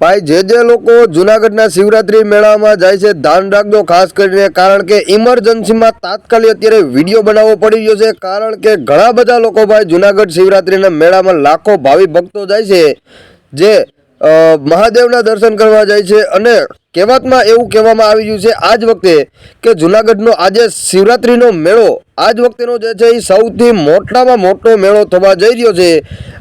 ભાઈ, જે જે લોકો જુનાગઢના શિવરાત્રી મેળામાં જાય છે, ધ્યાન રાખજો, ખાસ કરીને કારણ કે ઇમરજન્સીમાં તાત્કાલિક અત્યારે વીડિયો બનાવવો પડી ગયો છે. કારણ કે ઘણા બધા લોકો ભાઈ, જુનાગઢ શિવરાત્રીના મેળામાં લાખો ભાવિ ભક્તો જાય છે, જે મહાદેવના દર્શન કરવા જાય છે અને કહેવતમાં એવું કહેવામાં આવી રહ્યું છે આજ વખતે કે જુનાગઢનો આજે શિવરાત્રીનો મેળો, આજ વખતેનો જે છે એ સૌથી મોટામાં મોટો મેળો થવા જઈ રહ્યો છે.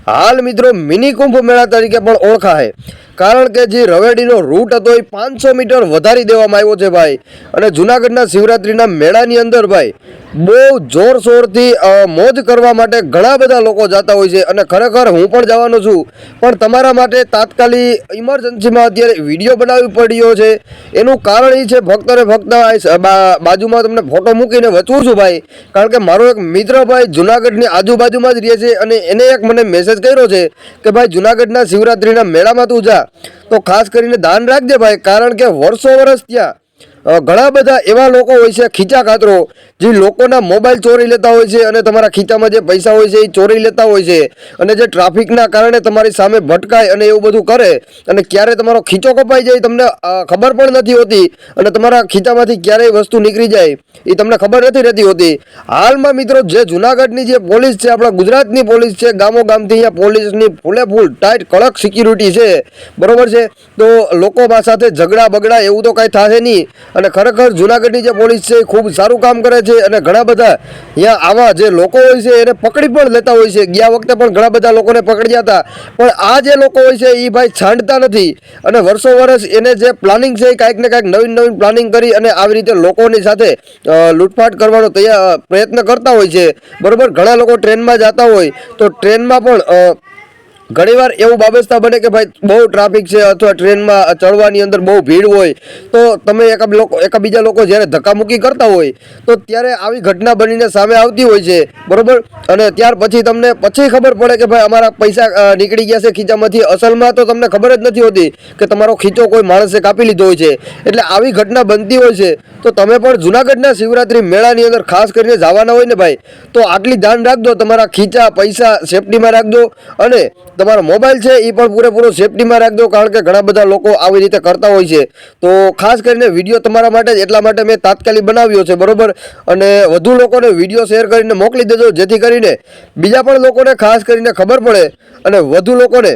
હાલ મિત્રો મિની કુંભ મેળા તરીકે પણ ઓળખાય. કારણ કે જે રવેડીનો રૂટ હતો એ પાંચસો મીટર વધારી દેવામાં આવ્યો છે ભાઈ. અને જુનાગઢના શિવરાત્રિના મેળાની અંદર ભાઈ, બહુ જોરશોરથી મોજ કરવા માટે ઘણા બધા લોકો જતા હોય છે અને ખરેખર હું પણ જવાનો છું. પણ તમારા માટે તાત્કાલિક ઇમરજન્સીમાં અત્યારે વીડિયો બનાવવી પડ્યો છે. એનું કારણ એ છે ફક્ત ને ફક્ત બાજુમાં તમને ફોટો મૂકીને વચવું છું ભાઈ. કારણ કે મારો એક મિત્ર ભાઈ જુનાગઢની આજુબાજુમાં જ રહે છે અને એને એક મને મેસેજ કર્યો છે કે ભાઈ જુનાગઢના શિવરાત્રીના મેળામાં તું જા. તો ખાસ કરીને ધ્યાન રાખજે ભાઈ કારણ કે વર્ષો વર્ષ ત્યાં ઘણા બધા એવા લોકો હોય છે, ખીચા ખાતરો, જે લોકોના મોબાઈલ ચોરી લેતા હોય છે અને તમારા ખીચામાં જે પૈસા હોય છે એ ચોરી લેતા હોય છે અને જે ટ્રાફિકના કારણે તમારી સામે ભટકાય અને એવું બધું કરે અને ક્યારે તમારો ખીચો કપાઈ જાય તમને ખબર પણ નથી હોતી અને તમારા ખીચામાંથી ક્યારેય વસ્તુ નીકળી જાય એ તમને ખબર નથી રહેતી હોતી. હાલમાં મિત્રો જે જુનાગઢની જે પોલીસ છે, આપણા ગુજરાતની પોલીસ છે ગામો ગામથી અહીંયા પોલીસની ફૂલે ફૂલ ટાઈટ કડક સિક્યુરિટી છે. બરોબર છે? તો લોકો સાથે ઝઘડા બગડા એવું તો કાંઈ થશે નહીં. અને ખરેખર જુનાગઢની જે પોલીસ છે એ ખૂબ સારું કામ કરે છે અને ઘણા બધા અહીંયા આવા જે લોકો હોય છે એને પકડી પણ લેતા હોય છે. ગયા વખતે પણ ઘણા બધા લોકોને પકડ્યા હતા. પણ આ જે લોકો હોય છે એ ભાઈ છાંટતા નથી અને વર્ષો વર્ષ એને જે પ્લાનિંગ છે એ કાંઈક ને કાંઈક નવીન નવીન પ્લાનિંગ કરી અને આવી રીતે લોકોની સાથે લૂંટફાટ કરવાનો તૈયાર પ્રયત્ન કરતા હોય છે. બરાબર, ઘણા લોકો ટ્રેનમાં જતા હોય તો ટ્રેનમાં પણ ઘણીવાર એવું બાબતતા બને કે ભાઈ, બહુ ટ્રાફિક છે અથવા ટ્રેનમાં ચડવાની અંદર બહુ ભીડ હોય, તો તમે એક લોકો લોકો જ્યારે ધક્કામુક્કી કરતા હોય, તો ત્યારે આવી ઘટના બનીને સામે આવતી હોય છે. બરાબર? અને ત્યાર પછી તમને પછી ખબર પડે કે ભાઈ, અમારા પૈસા નીકળી ગયા છે ખીચામાંથી અસલમાં તો તમને ખબર જ નથી હોતી કે તમારો ખીચો કોઈ માણસે કાપી લીધો હોય છે. એટલે આવી ઘટના બનતી હોય છે, તો તમે પણ જુનાગઢના શિવરાત્રી મેળાની અંદર ખાસ કરીને જવાના હોય ને ભાઈ, તો આટલી ધ્યાન રાખજો, તમારા ખીચા, પૈસા સેફટીમાં રાખજો. અને તમારો મોબાઈલ છે એ પણ પૂરેપૂરો સેફટીમાં રાખજો, કારણ કે ઘણા બધા લોકો આવી રીતે કરતા હોય છે. તો ખાસ કરીને વીડિયો તમારા માટે જ, એટલા માટે મેં તાત્કાલિક બનાવ્યો છે, બરોબર? અને વધુ લોકોને વીડિયો શેર કરીને મોકલી દેજો, જેથી કરીને બીજા પણ લોકોને ખાસ કરીને ખબર પડે અને વધુ લોકોને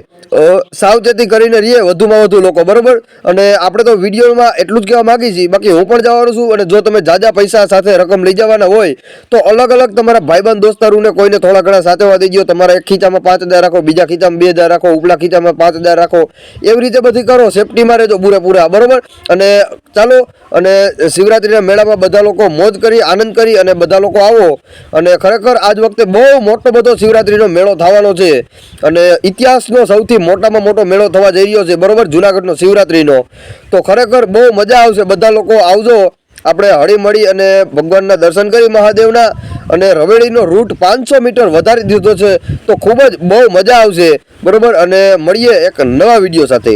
સાવચેતી કરીને રહીએ વધુમાં વધુ લોકો, બરાબર? અને આપણે તો વિડીયોમાં એટલું જ કહેવા માંગી છીએ, બાકી હું પણ જવાનું છું, અને જો તમે જાજા પૈસા સાથે રકમ લઈ જવાના હોય, તો અલગ અલગ તમારા ભાઈબંધ, દોસ્તારોને કોઈને થોડા ઘણા સાથે દઈ દો તમારા એક ખીચામાં પાંચ હજાર રાખો, બીજા ખીચામાં બે હજાર રાખો, ઉપલા ખીચામાં પાંચ હજાર રાખો, એવી રીતે બધી કરો. સેફટીમાં રહેજો પૂરેપૂરા, બરોબર? અને ચાલો, અને શિવરાત્રિના મેળામાં બધા લોકો મોજ કરી, આનંદ કરી, અને બધા લોકો આવો. અને ખરેખર આજ વખતે બહુ મોટો બધો શિવરાત્રિનો મેળો થવાનો છે. અને ઇતિહાસનો સૌથી મોટામાં મોટો મેળો થવા જઈ રહ્યો છે, બરોબર? જુનાગઢનો શિવરાત્રિનો. તો ખરેખર બહુ મજા આવશે. બધા લોકો આવજો. આપણે હળીમળી અને ભગવાનના દર્શન કરી મહાદેવના અને રવેડીનો રૂટ પાંચસો મીટર વધારી દીધો છે, તો ખૂબ જ બહુ મજા આવશે. બરાબર? અને મળીએ એક નવા વીડિયો સાથે.